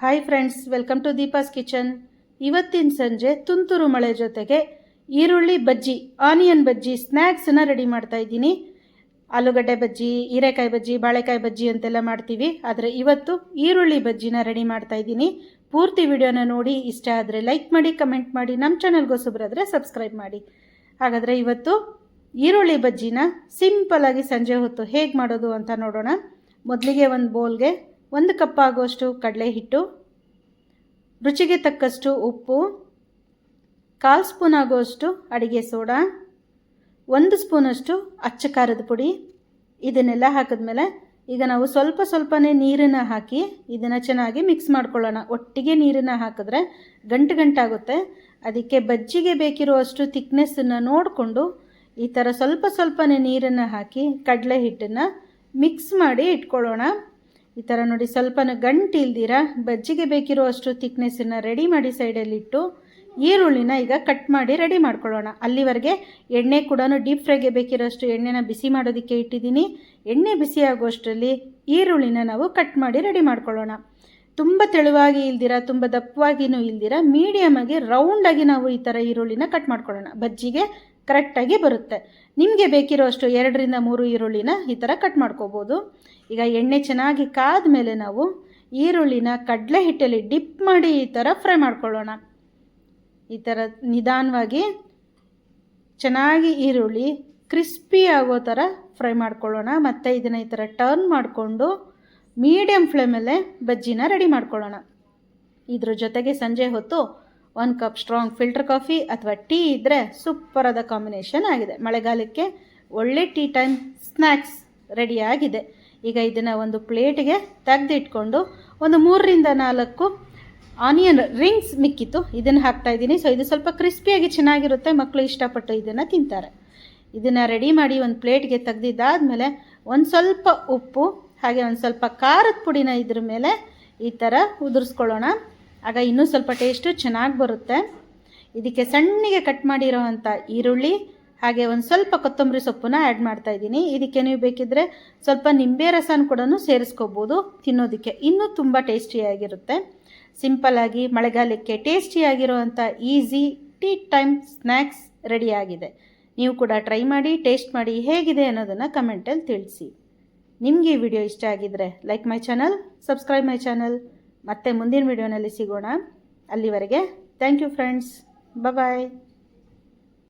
Hi friends welcome to Deepa's kitchen ಇವತ್ತಿನ ಸಂಜೆ ತುಂತುರು ಮಳೆ ಜೊತೆಗೆ ಈರುಳ್ಳಿ ಬಜ್ಜಿ ಆನಿಯನ್ ಬಜ್ಜಿ ಸ್ನ್ಯಾಕ್ಸನ್ನ ರೆಡಿ ಮಾಡ್ತಾ ಇದ್ದೀನಿ. ಆಲೂಗಡ್ಡೆ ಬಜ್ಜಿ, ಹೀರೆಕಾಯಿ ಬಜ್ಜಿ, ಬಾಳೆಕಾಯಿ ಬಜ್ಜಿ ಅಂತೆಲ್ಲ ಮಾಡ್ತೀವಿ. ಆದರೆ ಇವತ್ತು ಈರುಳ್ಳಿ ಬಜ್ಜಿನ ರೆಡಿ ಮಾಡ್ತಾ ಇದ್ದೀನಿ. ಪೂರ್ತಿ ವಿಡಿಯೋನ ನೋಡಿ, ಇಷ್ಟ ಆದರೆ ಲೈಕ್ ಮಾಡಿ ಕಮೆಂಟ್ ಮಾಡಿ ನಮ್ಮ ಚಾನಲ್ಗೆ ಸಬ್ಸ್ಕ್ರೈಬ್ ಮಾಡಿ. ಹಾಗಾದರೆ ಇವತ್ತು ಈರುಳ್ಳಿ ಬಜ್ಜಿನ ಆಗಿ ಸಂಜೆ ಹೊತ್ತು ಹೇಗೆ ಮಾಡೋದು ಅಂತ ನೋಡೋಣ. ಮೊದಲಿಗೆ ಒಂದು ಬೌಲ್ಗೆ ಒಂದು ಕಪ್ ಆಗುವಷ್ಟು ಕಡಲೆ ಹಿಟ್ಟು, ರುಚಿಗೆ ತಕ್ಕಷ್ಟು ಉಪ್ಪು, ಕಾಲು ಸ್ಪೂನ್ ಆಗುವಷ್ಟು ಅಡುಗೆ ಸೋಡಾ, ಒಂದು ಸ್ಪೂನಷ್ಟು ಅಚ್ಚ ಖಾರದ ಪುಡಿ. ಇದನ್ನೆಲ್ಲ ಹಾಕಿದ್ಮೇಲೆ ಈಗ ನಾವು ಸ್ವಲ್ಪ ಸ್ವಲ್ಪನೇ ನೀರನ್ನು ಹಾಕಿ ಇದನ್ನು ಚೆನ್ನಾಗಿ ಮಿಕ್ಸ್ ಮಾಡ್ಕೊಳ್ಳೋಣ. ಒಟ್ಟಿಗೆ ನೀರನ್ನು ಹಾಕಿದ್ರೆ ಗಂಟು ಗಂಟಾಗುತ್ತೆ. ಅದಕ್ಕೆ ಬಜ್ಜಿಗೆ ಬೇಕಿರುವಷ್ಟು ತಿಕ್ನೆಸ್ಸನ್ನು ನೋಡಿಕೊಂಡು ಈ ಥರ ಸ್ವಲ್ಪ ಸ್ವಲ್ಪನೇ ನೀರನ್ನು ಹಾಕಿ ಕಡಲೆ ಹಿಟ್ಟನ್ನು ಮಿಕ್ಸ್ ಮಾಡಿ ಇಟ್ಕೊಳ್ಳೋಣ. ಈ ಥರ ನೋಡಿ ಸ್ವಲ್ಪ ಗಂಟು ಇಲ್ದಿರ? ಬಜ್ಜಿಗೆ ಬೇಕಿರುವಷ್ಟು ತಿಕ್ನೆಸ್ಸನ್ನು ರೆಡಿ ಮಾಡಿ ಸೈಡಲ್ಲಿಟ್ಟು ಈರುಳ್ಳಿನ ಈಗ ಕಟ್ ಮಾಡಿ ರೆಡಿ ಮಾಡ್ಕೊಳ್ಳೋಣ. ಅಲ್ಲಿವರೆಗೆ ಎಣ್ಣೆ ಕೂಡ ಡೀಪ್ ಫ್ರೈಗೆ ಬೇಕಿರೋಷ್ಟು ಎಣ್ಣೆನ ಬಿಸಿ ಮಾಡೋದಕ್ಕೆ ಇಟ್ಟಿದ್ದೀನಿ. ಎಣ್ಣೆ ಬಿಸಿ ಆಗುವಷ್ಟರಲ್ಲಿ ಈರುಳ್ಳಿನ ನಾವು ಕಟ್ ಮಾಡಿ ರೆಡಿ ಮಾಡ್ಕೊಳ್ಳೋಣ. ತುಂಬ ತೆಳುವಾಗಿ ಇಲ್ದಿರ? ತುಂಬ ದಪ್ಪವಾಗಿನೂ ಇಲ್ದಿರ? ಮೀಡಿಯಮಾಗಿ ರೌಂಡಾಗಿ ನಾವು ಈ ಥರ ಈರುಳ್ಳಿನ ಕಟ್ ಮಾಡ್ಕೊಳ್ಳೋಣ. ಬಜ್ಜಿಗೆ ಕರೆಕ್ಟಾಗಿ ಬರುತ್ತೆ. ನಿಮಗೆ ಬೇಕಿರೋಷ್ಟು ಎರಡರಿಂದ ಮೂರು ಈರುಳ್ಳಿನ ಈ ಥರ ಕಟ್ ಮಾಡ್ಕೋಬೋದು. ಈಗ ಎಣ್ಣೆ ಚೆನ್ನಾಗಿ ಕಾದ ಮೇಲೆ ನಾವು ಈರುಳ್ಳಿನ ಕಡಲೆ ಹಿಟ್ಟಲ್ಲಿ ಡಿಪ್ ಮಾಡಿ ಈ ಥರ ಫ್ರೈ ಮಾಡ್ಕೊಳ್ಳೋಣ. ಈ ಥರ ನಿಧಾನವಾಗಿ ಚೆನ್ನಾಗಿ ಈರುಳ್ಳಿ ಕ್ರಿಸ್ಪಿ ಆಗೋ ಥರ ಫ್ರೈ ಮಾಡ್ಕೊಳ್ಳೋಣ. ಮತ್ತು ಇದನ್ನು ಈ ಥರ ಟರ್ನ್ ಮಾಡಿಕೊಂಡು ಮೀಡಿಯಮ್ ಫ್ಲೇಮಲ್ಲೇ ಬಜ್ಜಿನ ರೆಡಿ ಮಾಡ್ಕೊಳ್ಳೋಣ. ಇದ್ರ ಜೊತೆಗೆ ಸಂಜೆ ಹೊತ್ತು ಒಂದು ಕಪ್ ಸ್ಟ್ರಾಂಗ್ ಫಿಲ್ಟರ್ ಕಾಫಿ ಅಥವಾ ಟೀ ಇದ್ದರೆ ಸೂಪರಾದ ಕಾಂಬಿನೇಷನ್ ಆಗಿದೆ. ಮಳೆಗಾಲಕ್ಕೆ ಒಳ್ಳೆ ಟೀ ಟೈಮ್ ಸ್ನ್ಯಾಕ್ಸ್ ರೆಡಿಯಾಗಿದೆ ಈಗ ಇದನ್ನು ಒಂದು ಪ್ಲೇಟಿಗೆ ತೆಗೆದಿಟ್ಕೊಂಡು ಒಂದು ಮೂರರಿಂದ ನಾಲ್ಕು ಆನಿಯನ್ ರಿಂಗ್ಸ್ ಮಿಕ್ಕಿತ್ತು. ಇದನ್ನು ಹಾಕ್ತಾ ಇದ್ದೀನಿ. ಸೊ ಇದು ಸ್ವಲ್ಪ ಕ್ರಿಸ್ಪಿಯಾಗಿ ಚೆನ್ನಾಗಿರುತ್ತೆ. ಮಕ್ಕಳು ಇಷ್ಟಪಟ್ಟು ಇದನ್ನು ತಿಂತಾರೆ. ಇದನ್ನು ರೆಡಿ ಮಾಡಿ ಒಂದು ಪ್ಲೇಟ್ಗೆ ತೆಗೆದಿದ್ದಾದಮೇಲೆ ಒಂದು ಸ್ವಲ್ಪ ಉಪ್ಪು, ಹಾಗೆ ಒಂದು ಸ್ವಲ್ಪ ಖಾರದ ಪುಡಿನ ಇದ್ರ ಮೇಲೆ ಈ ಥರ ಉದುರಿಸ್ಕೊಳ್ಳೋಣ. ಆಗ ಇನ್ನೂ ಸ್ವಲ್ಪ ಟೇಸ್ಟು ಚೆನ್ನಾಗಿ ಬರುತ್ತೆ. ಇದಕ್ಕೆ ಸಣ್ಣಗೆ ಕಟ್ ಮಾಡಿರೋವಂಥ ಈರುಳ್ಳಿ, ಹಾಗೆ ಒಂದು ಸ್ವಲ್ಪ ಕೊತ್ತಂಬರಿ ಸೊಪ್ಪನ್ನ ಆ್ಯಡ್ ಮಾಡ್ತಾ ಇದ್ದೀನಿ. ಇದಕ್ಕೆ ನೀವು ಬೇಕಿದ್ದರೆ ಸ್ವಲ್ಪ ನಿಂಬೆ ರಸನ ಕೂಡ ಸೇರಿಸ್ಕೋಬೋದು ತಿನ್ನೋದಕ್ಕೆ. ಇನ್ನೂ ತುಂಬ ಟೇಸ್ಟಿಯಾಗಿರುತ್ತೆ ಸಿಂಪಲ್ಲಾಗಿ ಮಳೆಗಾಲಕ್ಕೆ ಟೇಸ್ಟಿಯಾಗಿರುವಂಥ ಈಸಿ ಟೀ ಟೈಮ್ ಸ್ನ್ಯಾಕ್ಸ್ ರೆಡಿಯಾಗಿದೆ ನೀವು ಕೂಡ ಟ್ರೈ ಮಾಡಿ ಟೇಸ್ಟ್ ಮಾಡಿ ಹೇಗಿದೆ ಅನ್ನೋದನ್ನು ಕಮೆಂಟಲ್ಲಿ ತಿಳಿಸಿ. ನಿಮಗೆ ಈ ವಿಡಿಯೋ ಇಷ್ಟ ಆಗಿದ್ದರೆ like my channel subscribe my channel ಮತ್ತೆ ಮುಂದಿನ ವಿಡಿಯೋನಲ್ಲಿ ಸಿಗೋಣ. ಅಲ್ಲಿವರೆಗೆ ಥ್ಯಾಂಕ್ ಯು ಫ್ರೆಂಡ್ಸ್ ಬಾಯ್